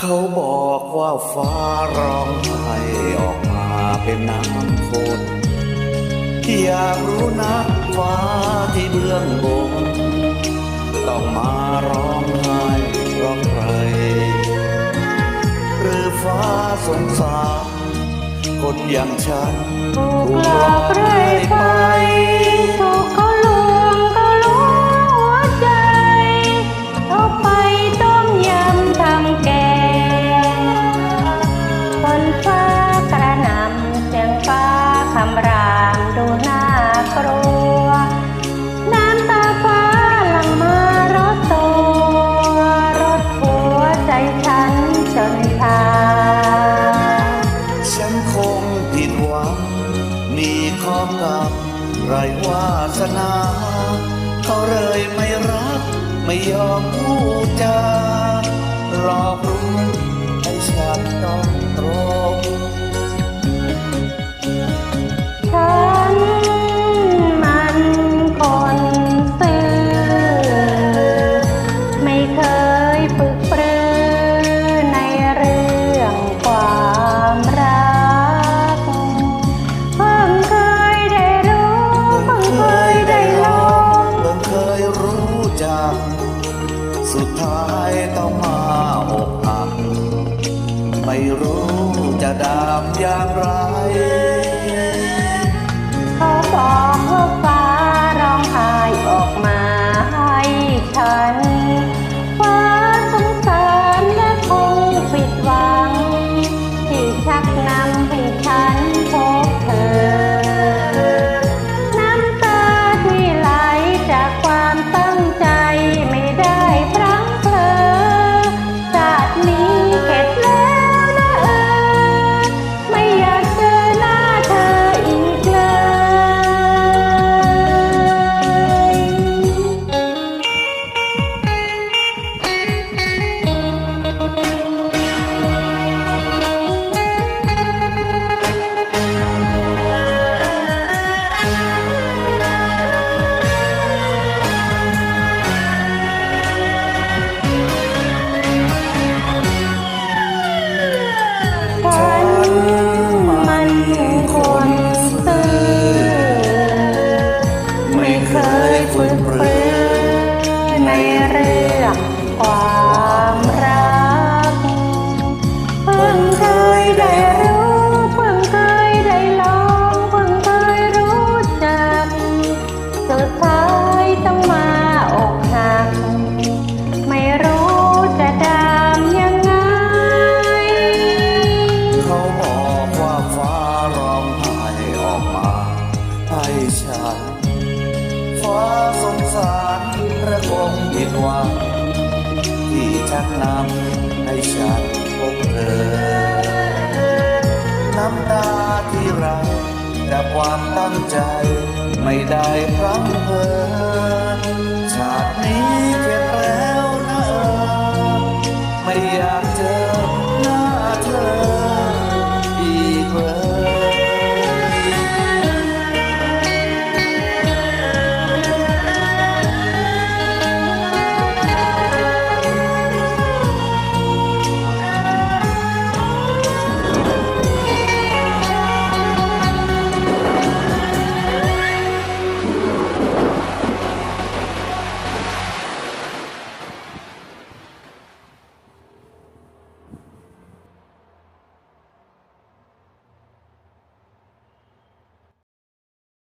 ขาบอกว่าฟ้าร้องไห้ออกมาเป็นน้ำฝนอยากรู้นะฟ้าที่เบื้องบนต้องมาร้องไห้ร้องใครหรือฟ้าสงสารคนอย่างฉันถูกหลอกเรื่อยไป ไรวาสนาเขาเลยไม่รัก ไม่ยอมพูดจาหลอกลวง ท้ายต้องมาอกหัก ไม่รู้จะดามอย่างไร ความรักเพิ่งเคยได้รู้เพิ่งเคยได้ลองเพิ่งเคยรู้จักสุดท้ายต้องมาอกหัก ไม่รู้จะดามยังไง เขาบอกว่าฟ้าร้องไห้ออกมาให้ฉัน ฟ้าสงสารพระคงผิดหวัง ที่ชักนำให้ฉันพบเธอ น้ำตาที่รักจากความตั้งใจ ไม่ได้พรั้งเผลอชาตินี้